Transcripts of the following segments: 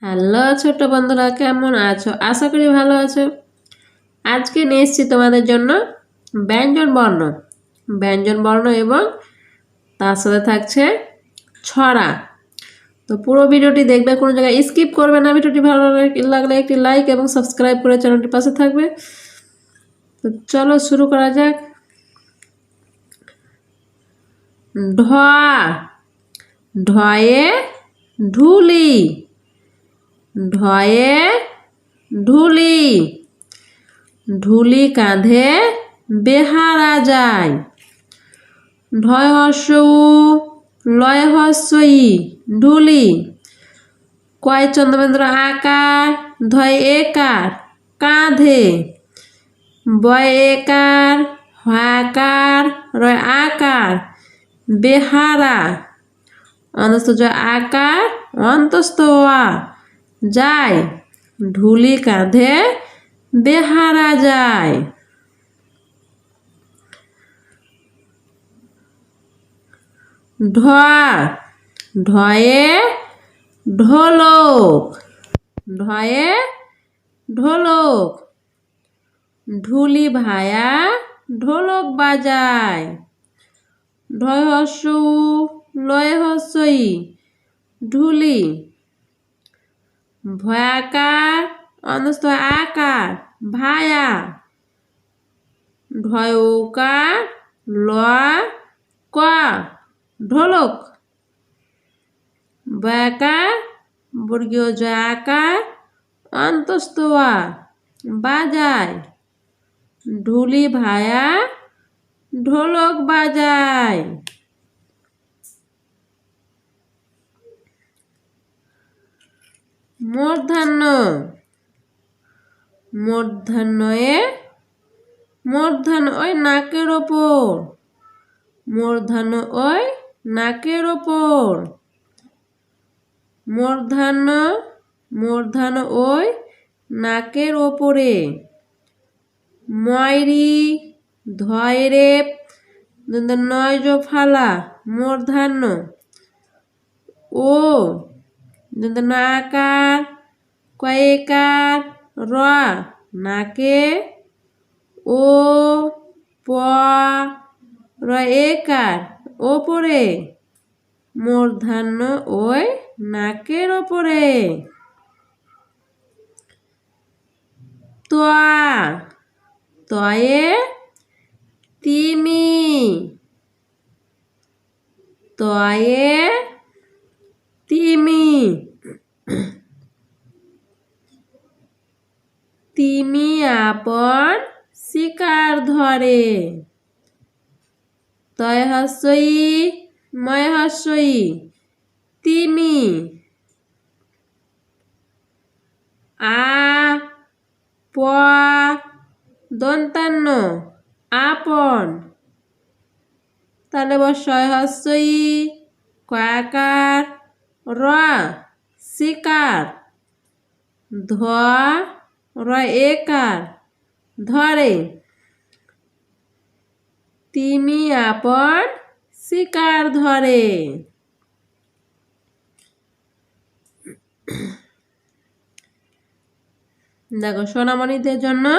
Hello ছোট বন্ধুরা, কেমন আছো? আশা করি ভালো আছো। আজকে নিয়ে এসেছি তোমাদের জন্য ব্যঞ্জন বর্ণ। ব্যঞ্জন বর্ণ এবং তার সাথে থাকছে ছড়া। তো পুরো ভিডিওটি দেখবে, কোনো জায়গায় স্কিপ করবে না। ভিডিওটি ভালো লাগ- লাগলে একটি লাইক এবং সাবস্ক্রাইব করে চ্যানেলটির পাশে থাকবে। তো চলো শুরু করা যাক। ঢ। ঢয়ে ঢুলি। ঢয়ে ঢুলি ঢুলি কাঁধে বেহারা যায়। ঢয় হর্ষ উ, লয় হর্ষ ই ঢুলি। কয় চন্দ্রবেন্দ্র আকার ধয় একার কাঁধে। বয় একার হয়াকার রয় আকার বেহারা। অন্তস্থ আকার অন্তস্থ আ। যায়, ঢুলি কাঁধে বেহারা যায়। ঢ ঢয়ে ঢোলক ঢয়ে ঢোলক, ঢুলি ভায়া ঢোলক বাজায়। ঢয় হস্য, লয় হস্যই, ঢুলি ভয়াকার, অনস্ত আকার, ভায়া। ঢয়কার ল ক ঢোলক। বয়াকার বর্গীয় জয়াকার অন্তস্তয়া বাজায়। ঢুলি ভায়া ঢোলক বাজায়। মূর্ধান্য। মূর্ধান্যয়ে মূর্ধান্য ওই নাকের ওপর। মূর্ধান্য ওই নাকের ওপর। মূর্ধান্য মূর্ধান্য ওই নাকের ওপরে। ময়রি ধয়রে নয় জো ফালা মূর্ধান্য। ও দন্ত আকার কয়েকার র নাকে ও প র একার ওপরে মূর্ধান্য ওই নাকের ওপরে তোয়া তয়ে তিমি তয়ে তিমি। তিমি আপন শিকার ধরে। তয় হস্যই ময় হস্যই তিমি। আ, প, দন্তান্ন আপন। তাহলে বসয় হস্যই কয়াকার র, শিকার। ধ, র, একার। ধরে। তিমি, আপন, শিকার ধরে। দেখো, সোনামণিদের জন্য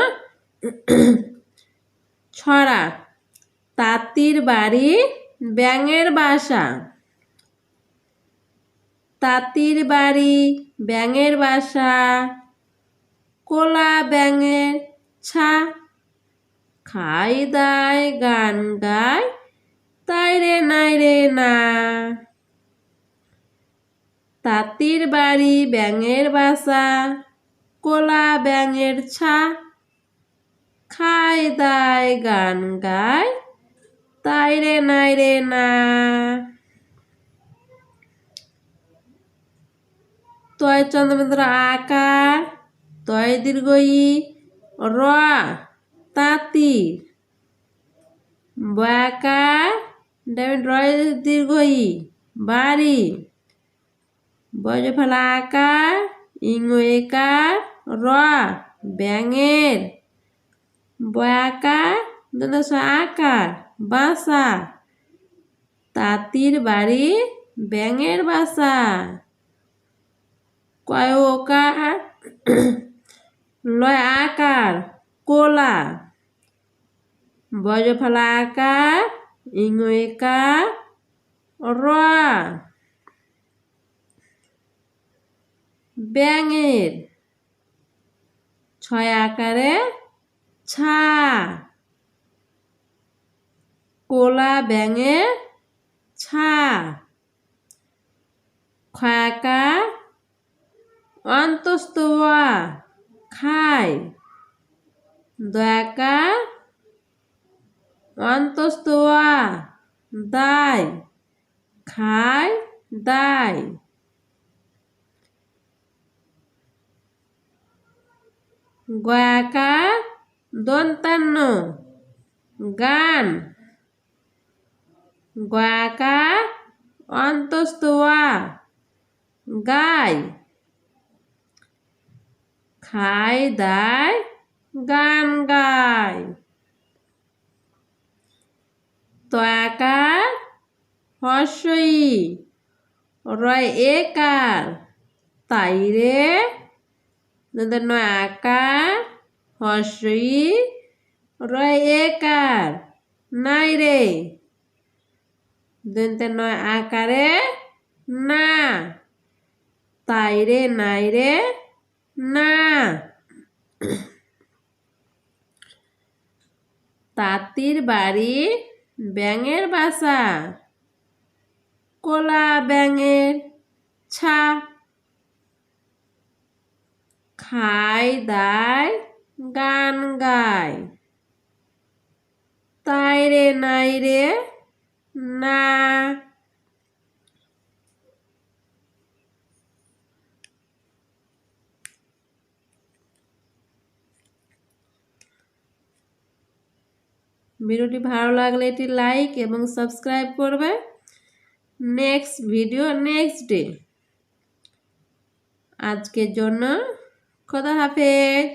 ছড়া। তাঁতির বাড়ি, ব্যাঙের বাসা। তাঁতির বাড়ি, ব্যাঙের বাসা, কোলা ব্যাঙের ছা। খাই দায়, গান গায়, তাই রে নাই রে না। তাঁতির বাড়ি, ব্যাঙের বাসা, কোলা ব্যাঙের ছা। খাই দায়, গান গায়, তাই রে নাই রে না। তয় চন্দ্রবেন্দ্র আকার, তয় দীর্ঘই র তাঁতি ডেভিড রয় দীর্ঘই বাড়ি। বয়জ ফেলা আকার, ইঙ্গ একার, র ব্যাঙের। বয়াকার আকার বাসা তাঁতির বাড়ি, ব্যাঙের বাসা কয় ওকার লয় আকার কোলা বজ ফেলা আকার ইঙ্গ একার র ব্যাঙের ছয় আকারে ছা কোলা ব্যাঙের ছা খাকা অন্তস্তোয়া। খায় দয়াকা। অন্তস্তোয়া। দায়। খায় দায়। গয়াকা। দন্তান্ন। গান। গয়াকা। অন্তস্তোয়া। গায়। খায় দায় গান গায় তয়াকার হর্ষই রয় একার তাই রে নয় আকার হর্ষই রয় একার নাই রে দন্তে নয় আকারে না তাই রে নাই রে না। তাঁতির বাড়ি ব্যাঙের বাসা। কোলা ব্যাঙের ছা। খায় দায় গান গায় তাই রে, নাই রে, না। ভিডিওটি ভালো লাগলে এটি লাইক এবং সাবস্ক্রাইব করবে। Next video, next day. আজকের জন্য খোদা হাফেজ।